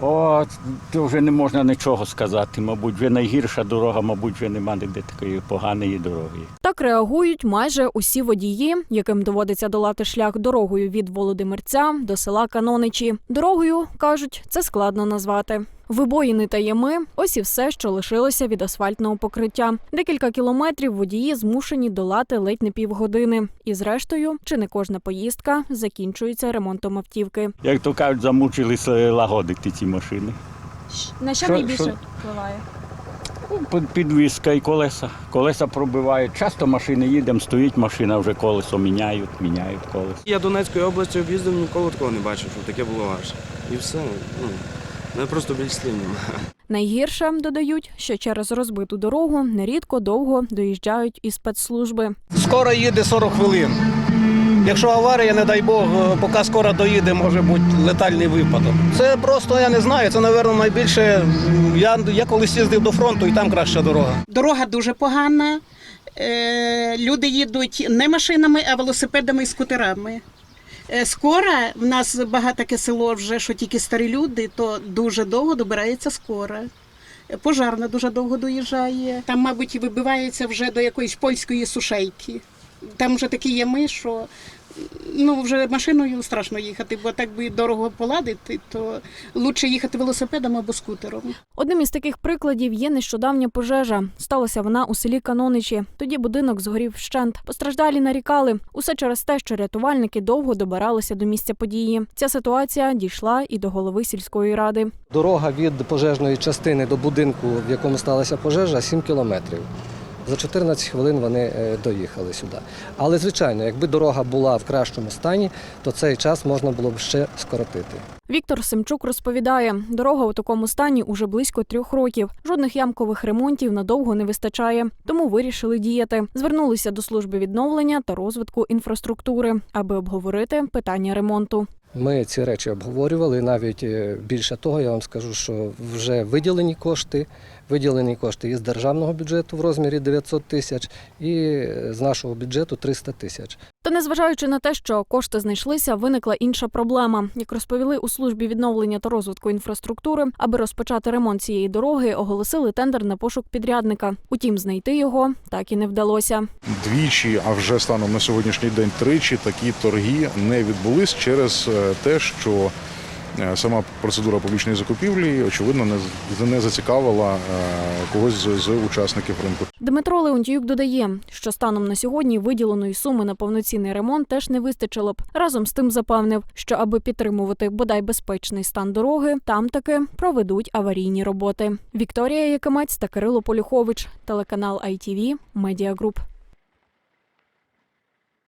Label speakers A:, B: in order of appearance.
A: О, вже не можна нічого сказати. Мабуть, вже найгірша дорога, мабуть, вже нема ніде такої поганої дороги.
B: Так реагують майже усі водії, яким доводиться долати шлях дорогою від Володимирця до села Каноничі. Дорогою кажуть, це складно назвати. Вибоїни та ями ось і все, що лишилося від асфальтного покриття. Декілька кілометрів водії змушені долати ледь не півгодини. І зрештою, чи не кожна поїздка закінчується ремонтом автівки.
A: Як то кажуть, замучилися лагодити ці машини.
B: На
A: що Що- найбільше що?
B: впливає?
A: Під- Підвізка і колеса. Колеса пробивають. Часто машини їдемо, стоїть машина, вже колесо міняють, міняють колесо.
C: Я Донецькою областю об'їздив, ніколи такого не бачив, щоб таке було аж. І все. Ну, ну просто більш слів нема.
B: Найгірше додають, що через розбиту дорогу нерідко довго доїжджають і спецслужби.
D: Скоро їде 40 хвилин. Якщо аварія, не дай Бог, е, поки скоро доїде, може бути летальний випадок. Це просто я не знаю. Це, мабуть, найбільше. Я, я колись їздив до фронту і там краща дорога.
E: Дорога дуже погана. Е, Люди їдуть не машинами, а велосипедами і скутерами. Е, Скоро в нас багатоке село вже, що тільки старі люди, то дуже довго добирається скоро. Е, Пожарна дуже довго доїжджає. Там, мабуть, і вибивається вже до якоїсь польської сушейки. Там вже такі ями, що ну, вже машиною страшно їхати, бо так би дорого поладити, то краще їхати велосипедом або скутером.
B: Одним із таких прикладів є нещодавня пожежа. Сталася вона у селі Каноничі. Тоді будинок згорів вщент. Постраждалі нарікали. Усе через те, що рятувальники довго добиралися до місця події. Ця ситуація дійшла і до голови сільської ради.
F: Дорога від пожежної частини до будинку, в якому сталася пожежа, 7 кілометрів. За 14 хвилин вони е, доїхали сюди. Але, звичайно, якби дорога була в кращому стані, то цей час можна було б ще скоротити.
B: Віктор Семчук розповідає, дорога у такому стані уже близько трьох років. Жодних ямкових ремонтів надовго не вистачає, тому вирішили діяти. Звернулися до служби відновлення та розвитку інфраструктури, аби обговорити питання ремонту.
F: Ми ці речі обговорювали. Навіть е, більше того, я вам скажу, що вже виділені кошти, виділені кошти із державного бюджету в розмірі 900 тисяч і е, з нашого бюджету 300 тисяч.
B: Та незважаючи на те, що кошти знайшлися, виникла інша проблема. Як розповіли у службі відновлення та розвитку інфраструктури, аби розпочати ремонт цієї дороги, оголосили тендер на пошук підрядника. Утім, знайти його так і не вдалося.
G: Двічі, а вже станом на сьогоднішній день тричі такі торги не відбулись через е, те, що е, сама процедура публічної закупівлі очевидно не зацікавила е, когось з учасників ринку.
B: Дмитро Леонтіюк додає, що станом на сьогодні виділеної суми на повноцінний ремонт теж не вистачило б. Разом з тим запевнив, що аби підтримувати бодай безпечний стан дороги, там таки проведуть аварійні роботи. Вікторія Якимець та Кирило Полюхович, телеканал ITV, Медіагруп.